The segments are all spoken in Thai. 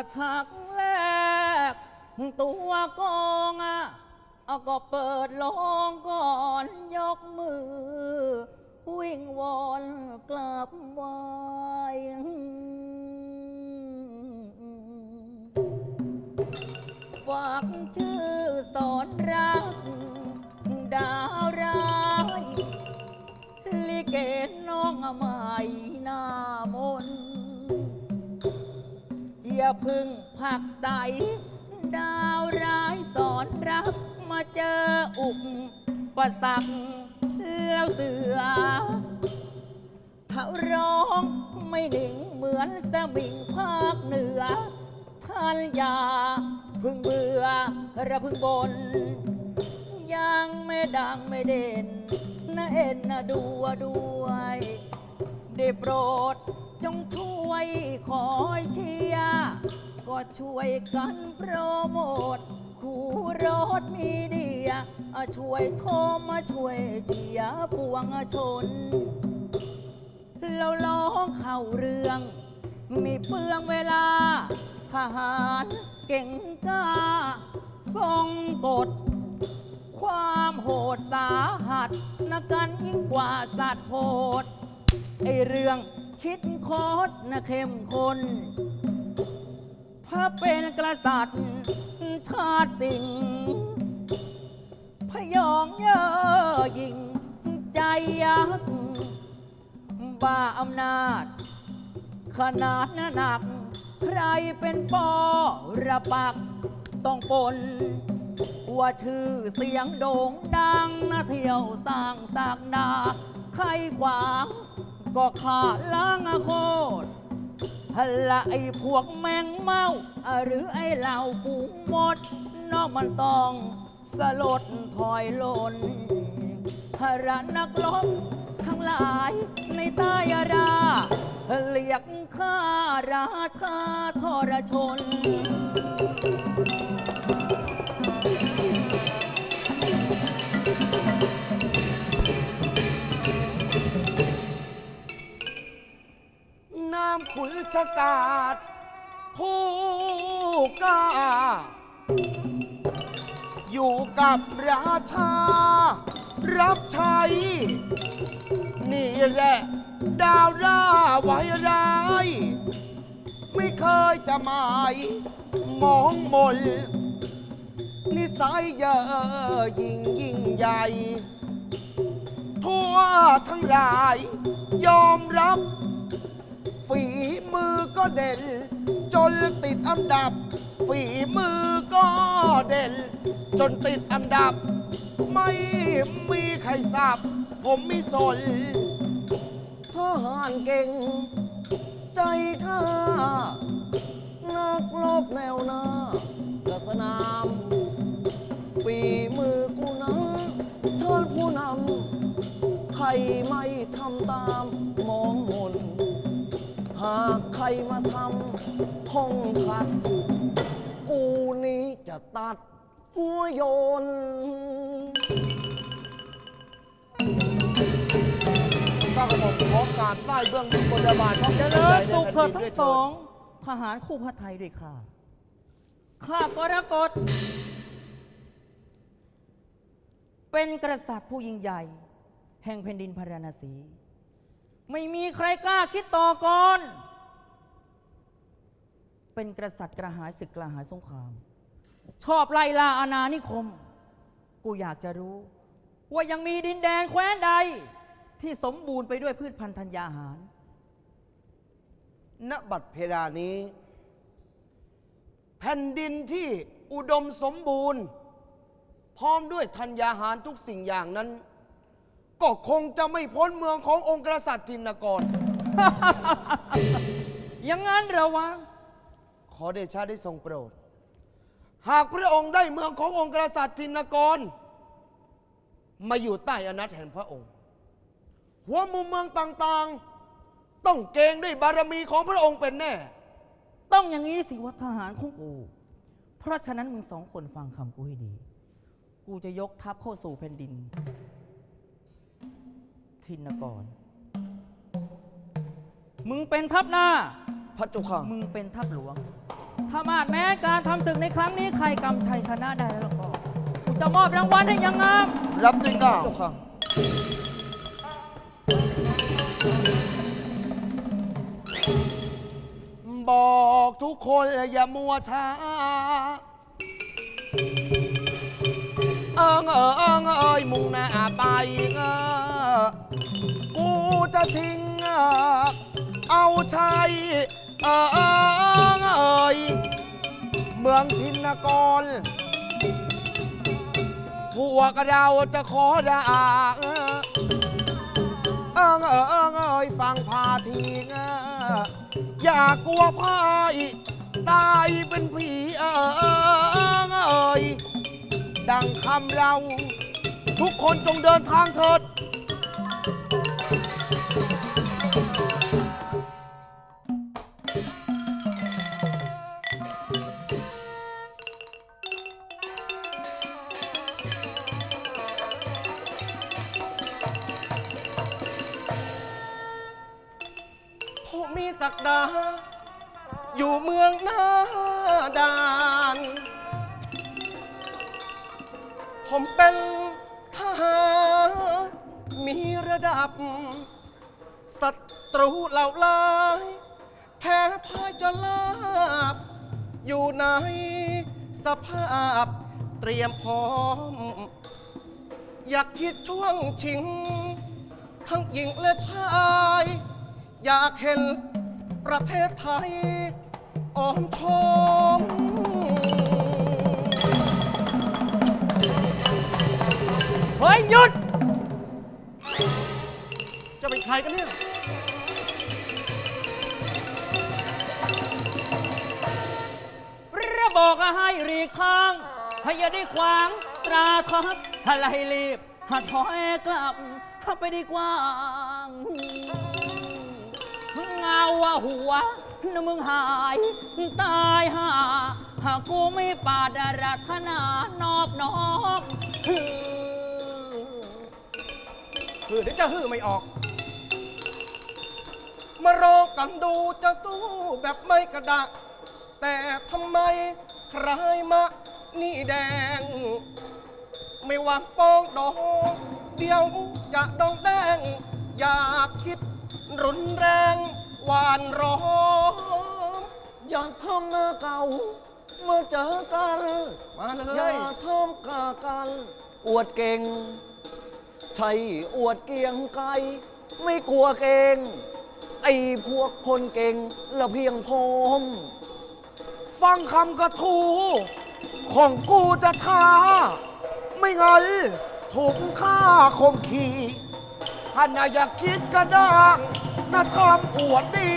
อาฉากแรก ตัวกองอะเอาก็เปิดลงก่อนยกมือ วิ่งวอนกลับไหวฝากชื่อสอนรัก ดาวร้ายลิเกน้องใหม่น อย่าพึ่งผักใส ดาวร้ายสอนรัก มาเจออุกประสักแล้วเสือถ้าร้องไม่หนิ่งเหมือนสมิงภาคเหนือ ท่านอย่าพึ่งเบื่อระพึ่งบน ยังไม่ดังไม่เด่นนะเอ็นนะดูด้วย ได้โปรด จงช่วยคอยเชียร์ก็ช่วยกันโปรโมทคู่รถมีเดียช่วยชมมาช่วยเชียร์ปวงชนเราร้องเข้าเรื่อง มีเปลืองเวลา ทหารเก่งกล้าทรงกฎความโหดสาหัสนักกันยิ่งกว่าสัตว์โหดไอเรื่อง คิดโคตรนะเข้มข้นพระเป็นกษัตริย์ ชาติสิงพยองเย่อหยิ่งใจยักษ์บ้าอำนาจ ขนาดหนัก ใครเป็นปอระปักต้องปนว่าชื่อเสียงโด่งดังนะเที่ยวสร้างสากดาใครขวาง ก็ขาล้างโคตรฮะละไอ้พวกแมงเมา หรือไอ้เหล่าฝูงมด นอกมันต้องสลดถอยหล่นฮระนักลบทั้งหลายในใต้ยาดาเรียกข้าราชาทรชน น้ำขุนชะกาดผู้กล้า อยู่กับราชา รับใช้นี่แหละ ดาวร่าไว้ร้าย ไม่เคยจะหมายมองมนนิสัยเย่อยิ่งยิ่งใหญ่ ทั่วทั้งหลาย ยอมรับ ฝีมือก็เด่น จนติดอันดับ ฝีมือก็เด่น จนติดอันดับ ไม่มีใครสับผมไม่สนทหารเก่ง ใจกล้านักรบแนวหน้ากสนาม ฝีมือกูนั้นเชิญผู้นำ ใครไม่ทำตามมองมน หากใครมาทำพงขัด กูนี้จะตัดหัวโยนก็กระผมขอการป้ายเบื้องบนบนบาทของเจเจริริญญสุสุขขเถิเถิดดทั้ทั้งงสสอองงทหารคู่พระไทยด้วยข้าข้ากรกฎเป็นกษัตริย์ผู้ยิ่งใหญ่ แห่งแผ่นดินพาราณสี ไม่มีใครกล้าคิดต่อก่อน เป็นกษัตริย์กระหายศึกกระหายสงคราม ชอบไล่ล่าอาณานิคม กูอยากจะรู้ ว่ายังมีดินแดนแคว้นใด ที่สมบูรณ์ไปด้วยพืชพันธุ์ธัญญาหาร ณบัดเพลานี้ แผ่นดินที่อุดมสมบูรณ์ พร้อมด้วยธัญญาหารทุกสิ่งอย่างนั้น ก็คงจะไม่พ้นเมืองขององค์กษัตริย์ทินกร อย่างนั้นเหระวังขอเดชะได้ทรงโปรด หากพระองค์ได้เมืองขององค์กษัตริย์ทินกร มาอยู่ใต้อำนาจแห่งพระองค์ หัวมุมเมืองต่างๆ ต้องเกรงด้วยบารมีของพระองค์เป็นแน่ ต้องอย่างนี้สิวัทหารของกู เพราะฉะนั้นมึงสองคนฟังคำกูให้ดี กูกูจะยกทัพเข้าสู่แผ่นดิน ทินกรมึงเป็นทัพหน้า พระเจ้าค่ะมึงเป็นทัพหลวง ถ้ามาดแม้การทำศึกในครั้งนี้ใครกำชัยชนะได้แล้วก็กูจะมอบรางวัลให้อยังงาม รับด้วยเกล้าเจ้าค่ะบอกทุกคนอย่ามัวช้าเอิงเออเอิงเอ้ยมุ่งหน้าไปเออกู จะชิง เอาชัยเออเอิงเอ้ยเมืองทินกรพวกเราจะขอด่าเออเอิงเออเอิงเอยฟังพาทีเออย่ากลัวพ่ายตายเป็นผีเอิงเอยดังคำเรา ทุกคนจงเดินทางเถิด ผู้มีศักดา อยู่เมืองหน้าด่าน ผมเป็นทหารมีระดับ ศัตรูเหล่าลาย แพ้พ่ายจะลาบ อยู่ในสภาพ เตรียมพร้อม อยากคิดช่วงชิง ทั้งหญิงและชาย อยากเห็นประเทศไทยออมชม เฮ้ยหยุด จะเป็นใครกันเนี่ย ระบอกให้รีกทาง ให้อย่าได้ขวางตราทัพอะไรรีบหัดถอยกลับไปดีกว่าเงาว่าหัวนะมึงหาย ตายหาหากกูไม่ปาดรัตนานอบน้อมคือเดี๋ยวจะฮือไม่ออก มาลองกันดูจะสู้แบบไม่กระดะ แต่ทำไมใครมา นี่แดง ไม่หวังปองดองเดียวจะดองแดง อยากคิด รุนแรงหวานร้องอย่าทำหน้าเก่า เมื่อเจอกัน มาเลอย่ายทำกากัน อวดเก่ง ใช่อวดเกียงไกรไม่กลัวเก่ง ไอ้พวกคนเก่งละเพียงพร้อม ฟังคำกระทู ของกูจะท้า ไม่งั้นถูกฆ่าคมขีฮันน่ะอยากคิดกระด้างนะทำอวดดี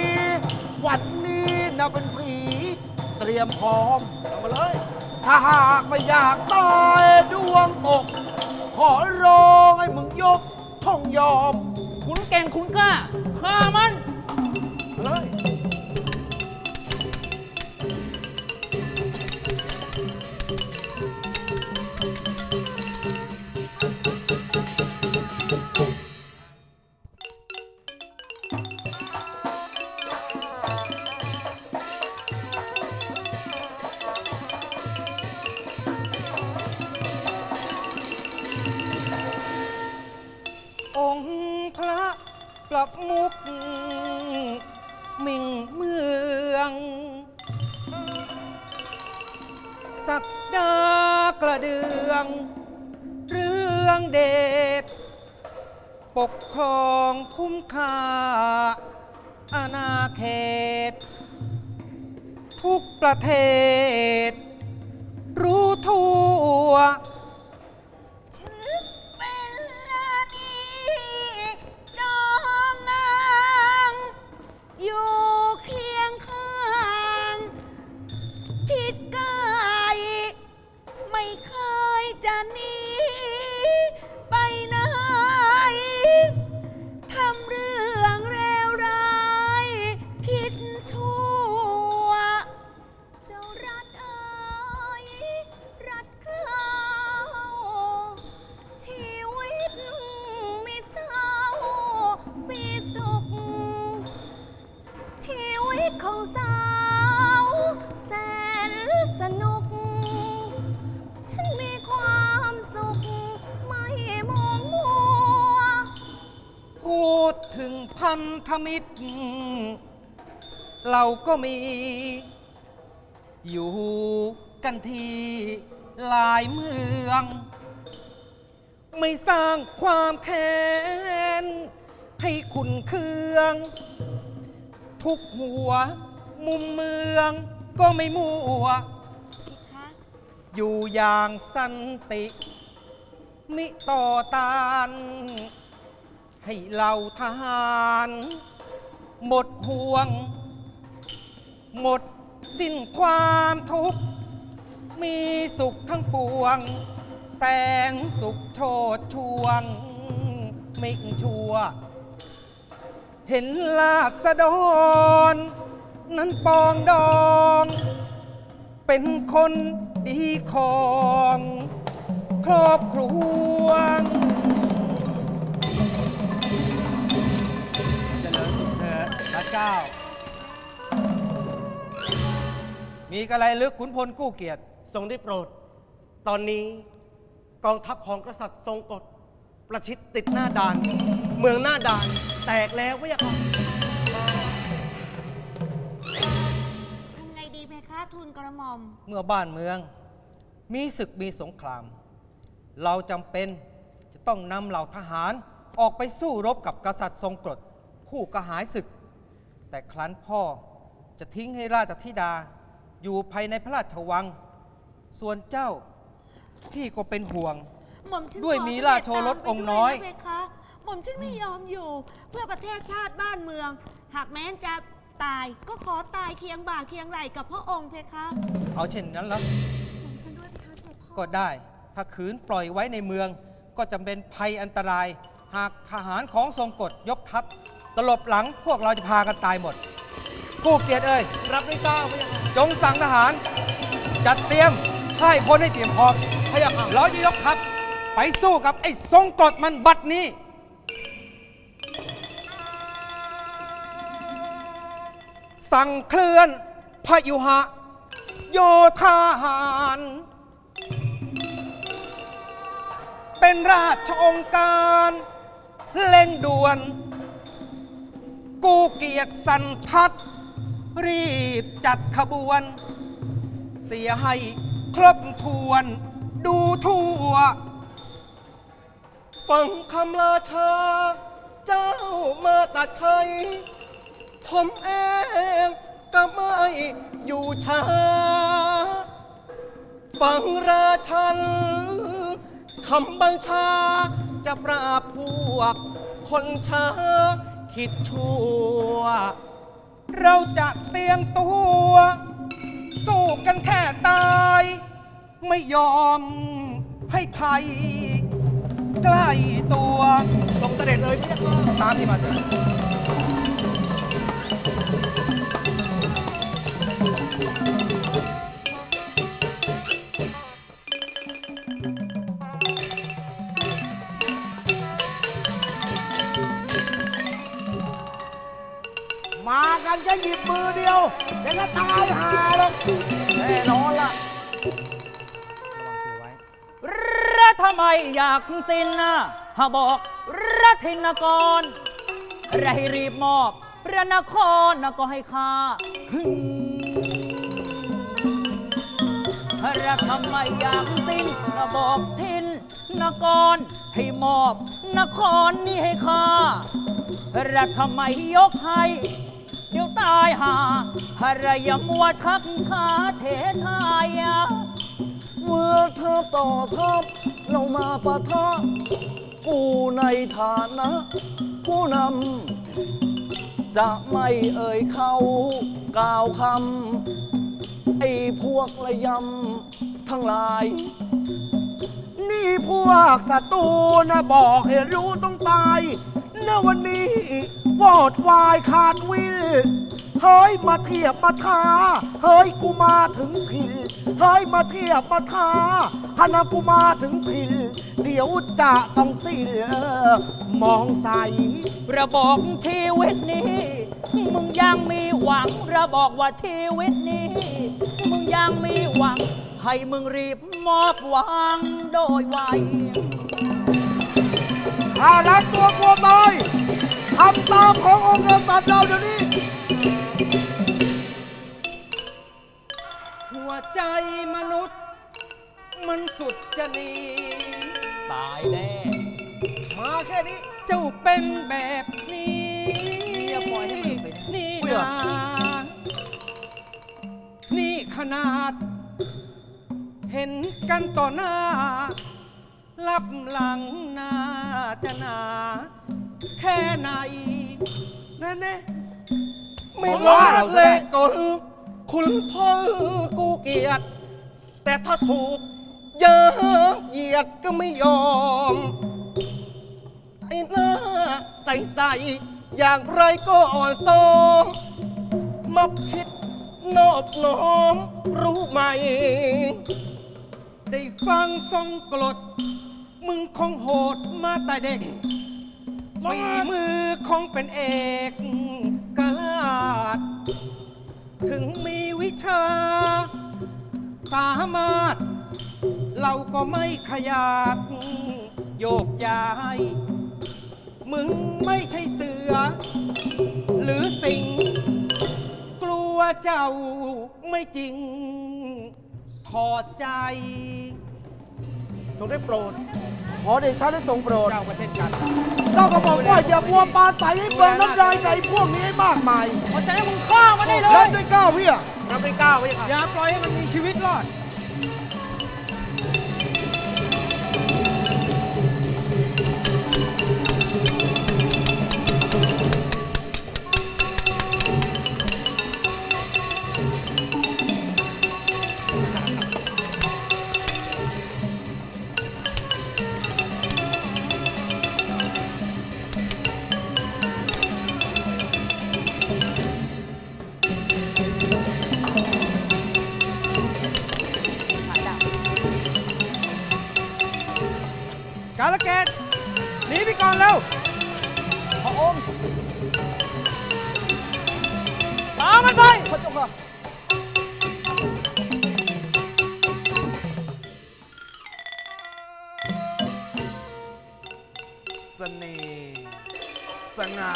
วันนี้นะเป็นผี เตรียมพร้อมเอามาเลย ถ้าหากไม่อยากตายดวงตก ขอร้องให้มึงยกท่องยอม คุณเก่งคุณกล้าฆ่ามันมาเลย ศ รู้ทั่ว พันธมิตร เราก็มี อยู่กันที่หลายเมือง ไม่สร้างความแค้น ให้ขุนเคือง ทุกหัว มุมเมืองก็ไม่มัว พี่คะอยู่อย่างสันติ มิต่อตาน ให้เราทหาร หมดห่วง หมดสิ้นความทุกข์ มีสุขทั้งปวง แสงสุขโชดช่วง ไม่ชัว เห็นลากสะดอนนั้นปองดอง เป็นคนดีของ ครอบครัว เจ้า มีกระไรลึกขุนพลกู้เกียรติ ทรงได้โปรด ตอนนี้กองทัพของกษัตริย์ทรงกฎประชิดติดหน้าด่าน เมืองหน้าด่าน แตกแล้วพะยะค่ะทำไงดีเพคะทูลกระหม่อม เมื่อบ้านเมือง มีศึกมีสงคราม เราจำเป็นจะต้องนำเหล่าทหารออกไปสู้รบกับกษัตริย์ทรงกรดผู้กระหายศึก แต่ครั้นพ่อจะทิ้งให้ราชธิดา อยู่ภายในพระราชวัง ส่วนเจ้าพี่ก็เป็นห่วง หม่อมฉันด้วยขอมีเสด็จราชโอรสตามไปองค์ด้วยน้อยะเพคะหม่อมฉันไม่ยอมอยู่ เพื่อประเทศชาติบ้านเมือง หากแม้นจะตายก็ขอตายเคียงบ่าเคียงไหลกับพระองค์เพคะเอาเช่นนั้นแล้ว หม่อมฉันด้วยเพคะเสด็จพ่อก็ได้ ถ้าขืนปล่อยไว้ในเมือง ก็จะเป็นภัยอันตราย หากทหารของทรงกฎยกทัพ ตลบหลังพวกเราจะพากันตายหมด กู้เกียรติเอ้ยรับด้วยเกล้าพะยะค่ะจงสั่งทหาร จัดเตรียมค่ายพลให้เตรียมพร้อมพะยะค่ะเราจะยกทัพไปสู้กับไอ้ทรงกฎมันบัดนี้ สั่งเคลื่อนพยุหะ โยธาหารเป็นราชองค์การเร่งด่วน กูเกียรติสันทัดรีบจัดขบวน เสียให้ครบทวนดูทั่ว ฟังคำราชา เจ้ามาตัดชัย ผมเองก็ไม่อยู่ช้า ฟังราชันคำบัญชาจะปราบพวกคนช้า คิดชั่ว เราจะเตรียมตัว สู้กันแค่ตาย ไม่ยอมให้ภัยใกล้ตัวทรงเสด็จเลยพี่ยักตามที่มาเถอะมากันแค่หยิบมือเดียวเดี๋ยวก็ตายหาหรอกแน่นอนล่ะรัฐไม่อยากสิ้นนะหาบอกรัฐินกรไรรีบมอบพระนครนะก็ให้ข้ารัฐไมอยากสิ้นนะบอกทินนกรให้มอบนครนี้ให้ข้ารัฐไมยกให้ เดี๋ยวตายหาหรยมัวชักช้าเทชายะเมื่อเธอต่อทัพเรามาปะทะกูในฐานะ ผู้นำจะไม่เอ่ยเขากล่าวคำไอ้พวกระยำทั้งหลาย นี่พวกศัตรูนะบอกให้รู้ต้องตายณวันนี้ วอดวายขาดวิลเฮ้ยมาเทียบมาทาเฮ้ยกูมาถึงผินเฮ้ยมาเทียบมาทาฮานากูมาถึงผินเดี๋ยวจะต้องเสียมองใส ระบอกชีวิตนี้ มึงยังมีหวัง ระบอกว่าชีวิตนี้ มึงยังมีหวัง ให้มึงรีบมอบวางโดยไวถ้ารักตัวกลัวตายำตามขององค์กษัตริย์เราเดี๋ยวนี้ หัวใจมนุษย์ มันสุดจะหนีตายแน่ มาแค่นี้ เจ้าเป็นแบบนี้อย่าปล่อยให้มันเป็น นี่นานี่ขนาด เห็นกันต่อหน้ารับหลังหน้าจะหนา แค่ไหนแน่แน่ไม่ผมลว่าดเราเลแน่ยกลคุณพ่อกูเกลียด แต่ถ้าถูก เยอะเหยียดก็ไม่ยอม ไอ้หน้าใสๆอย่างไรก็อ่อนซ้อมมาคิดนอบน้อมรู้ไหม ได้ฟังทรงกรดมึงคงโหดมาแต่เด็ก ฝีมือคงเป็นเอกกลาด ถึงมีวิชา สามารถ เราก็ไม่ขยาด โยกย้าย มึงไม่ใช่เสือ หรือสิง กลัวเจ้าไม่จริง ถอดใจ ทรงได้โปรดขอเดชะได้ทรงโปรด เจ้าก็เช่นกันเจ้าก็บอกว่าอย่ามัวปลาใสให้เบิร์น้ำลายในพวกนี้ให้มากมายเพราะฉะนั้นมึงข้ามาได้เลเล่ยนด้วยก้าวเพี่ยรับไม่กล้าไว้ค่ะอย่าปล่อยให้มันมีชีวิตรอดาลเกตหนีไปก่อนเร็วพระองค์ตามมันไปพระเจ้าค่ะเสน่ห์สง่า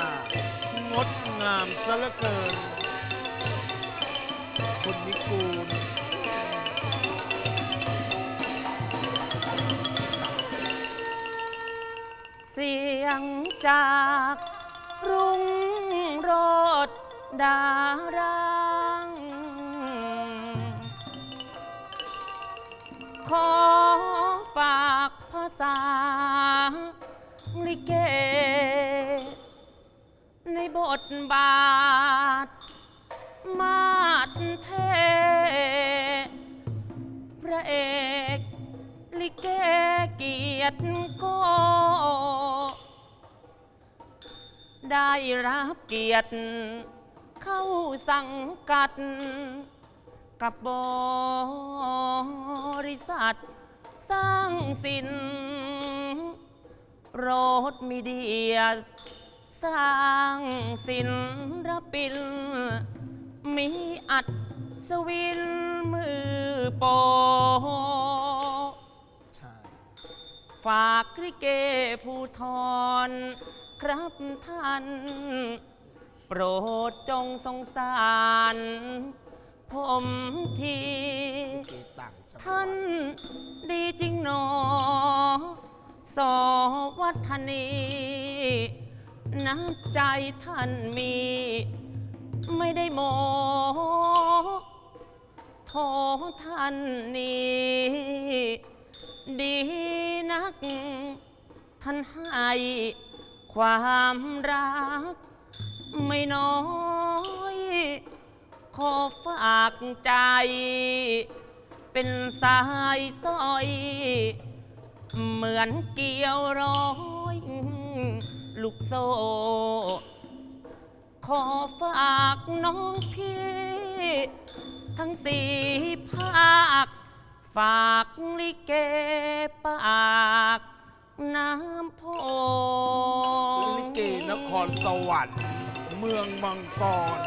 งดงามซะเหลือเกินคนนิกูล ยงจากรุ่งโรดดารัง ขอฝากภาษาลิเก ในบทบาท มาดเท พระเอก ลิเกเกียรติก็ ได้รับเกียรติ เข้าสังกัด กับบริษัท สร้างสินโรดมีเดีย สร้างศิลปิน มีอัดสวินมือโปรใช่ ฝากลิเกผู้ทอน ครับท่าน โปรดจงสงสาร ผมทีกีต่างจังหวัดท่านดีจริงหนอ สวัฒนีน้ำใจท่านมี ไม่ได้โมโทท่านนี้ ดีนัก ท่านให้ ความรัก ไม่น้อย ขอฝากใจ เป็นสายสร้อย เหมือนเกี่ยวร้อย ลูกโซ่ ขอฝากน้องพี่ ทั้งสี่ภาค ฝากลิเกปาก น้ำโพลิเกนครสวรรค์เมืองมังกร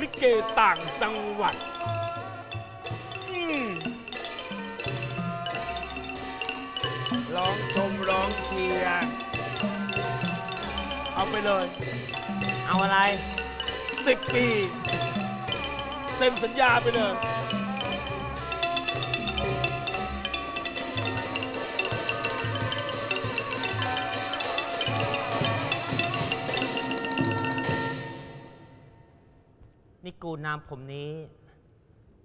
ลิเกต่างจังหวัดอืมร้องชมร้องเชียร์เอาเอาไปเลยเอาอะไร สิบปี เซ็นสัญญาไปเลย นี่กูนามผมนี้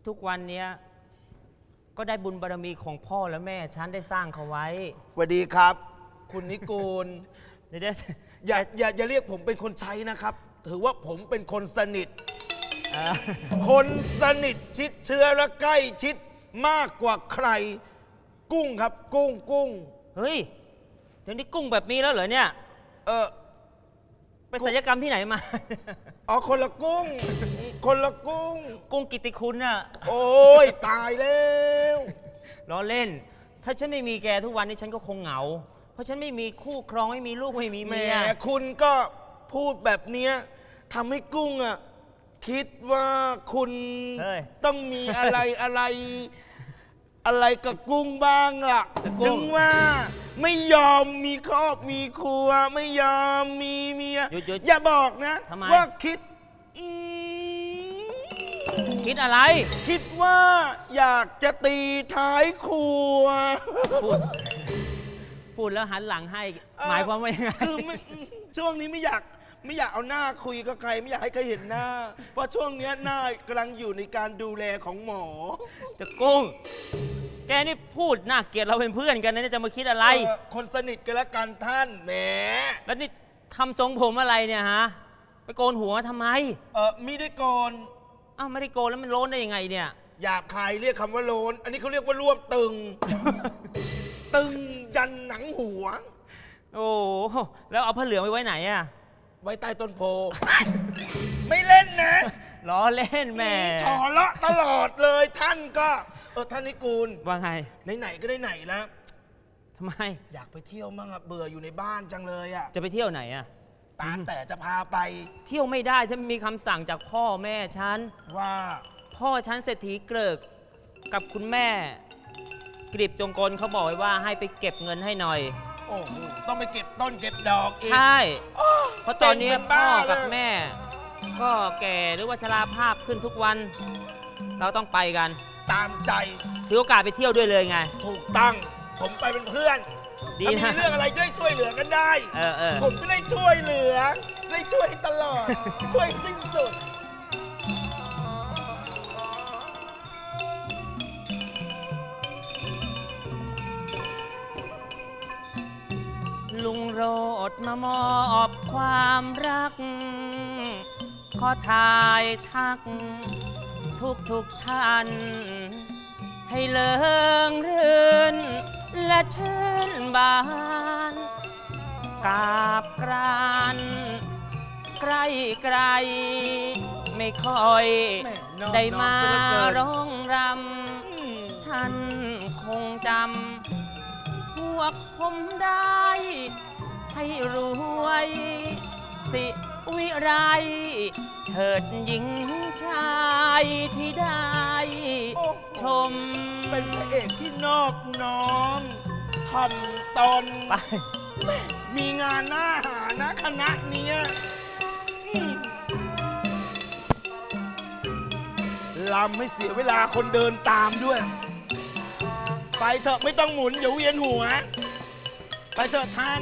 ทุกวันเนี้ยก็ได้บุญบารมีของพ่อและแม่ฉันได้สร้างเขาไว้สวัสดีครับ คุณนิกูล เดี๋ยวเดี๋ยวอย่าอย่าอย่าเรียกผมเป็นคนใช้นะครับ ถือว่าผมเป็นคนสนิท เอ่อคนสนิทชิดเชื้อและใกล้ชิดมากกว่าใคร กุ้งครับ กุ้งกุ้งเฮ้ยเดี๋ยวนี้กุ้งแบบนี้แล้วเหรอเนี่ย เออ ไปศัลยกรรมที่ไหนมา อ๋อคนละกุ้ง คนละกุ้ง กุ้งกิตติคุณน่ะโอ้ยตายแล้วล้อเล่น ถ้าฉันไม่มีแกทุกวันนี้ฉันก็คงเหงา เพราะฉันไม่มีคู่ครองไม่มีลูกไม่มีแหมเมียคุณก็พูดแบบเนี้ยทำให้กุ้งอะคิดว่าคุณเฮ้ย ต้องมีอะไรอะไร อะไรกับกุ้งบ้างล่ะแต่กุ้ง ถึงว่า ไม่ยอมมีครอบมีครัว ไม่ยอมมีเมียหยุดหยุดอย่าบอกนะ ทำไม ว่าคิดอืมคิดอะไร คิดว่าอยากจะตีท้ายครัว พูด พูดแล้วหันหลังให้หมายความว่ายังไง คือไม่ช่วงนี้ไม่อยาก ไม่อยากเอาหน้าคุยกับใคร ไม่อยากให้ใครเห็นหน้า เพราะช่วงเนี้ยหน้ากำลังอยู่ในการดูแลของหมอจะกุ้ง แกนี่พูดน่าเกลียดเราเป็นเพื่อนกันนะเนี่ยจะมาคิดอะไร เอ่อคนสนิทกันแล้วกันท่านแหมแล้วนี่ทำทรงผมอะไรเนี่ยฮะ ไปโกนหัวทำไม เออมิได้ก่อนอ้าวไม่ได้โกนแล้วมันโล้นได้ยังไงเนี่ย หยาบคายเรียกคำว่าโลน อันนี้เขาเรียกว่ารวบตึง ตึงยันหนังหัว โอ้โหแล้วเอาผ้าเหลืองไปไว้ไหนอะ ไว้ใต้ต้นโพ ไม่เล่นนะล้อเล่นแหม่ฉอเลาะตลอดเลยท่านก็เออท่านนิกูลว่าไงไหนๆก็ได้ไหนแล้วทำไม อยากไปเที่ยวมั่งอะเบื่ออยู่ในบ้านจังเลยอะจะไปเที่ยวไหนอะตามแต่จะพาไป เที่ยวไม่ได้ถ้ามีคำสั่งจากพ่อแม่ฉันว่าพ่อฉันเศรษฐีเกริกกับคุณแม่กริบจงกลเขาบอกไว้ว่าให้ไปเก็บเงินให้หน่อย โอ้โหต้องไปเก็บต้นเก็บดอกอีกใช่ โอ้เพราะตอนนี้เซ็งเป็พ่บ้าอกับเลยแม่ ก็แก่หรือว่าชราภาพขึ้นทุกวัน เราต้องไปกันตามใจถือโอกาสไปเที่ยวด้วยเลยไง ถูกตั้งผมไปเป็นเพื่อนดีถ้านะมีเรื่องอะไรก็ได้ช่วยเหลือกันได้ เออเออผมก็ได้ช่วยเหลือ ได้ช่วยตลอด ช่วยสิ้นสุด รดมามอบความรัก ขอทายทัก ทุกทุกๆท่าน ให้เลิงรื่นและชื่นบานกราบกรานใกล้ไกลๆไม่ค่อยแม่นอบได้มาน้อมซะเหลือเกิน ร้องรอืมำท่านคงจำ พวกผมได้ ให้รวย สิวิไรเถิดหญิงชายที่ได้โอ้โหชม เป็นพระเอกที่นอบน้อมทำตน ไป มีงานหน้าหานะคณะเนี้ยอืมลำไม่เสียเวลาคนเดินตามด้วย ไปเถอะไม่ต้องหมุน เดี๋ยวเวียนหัว ไปเถอะท่าน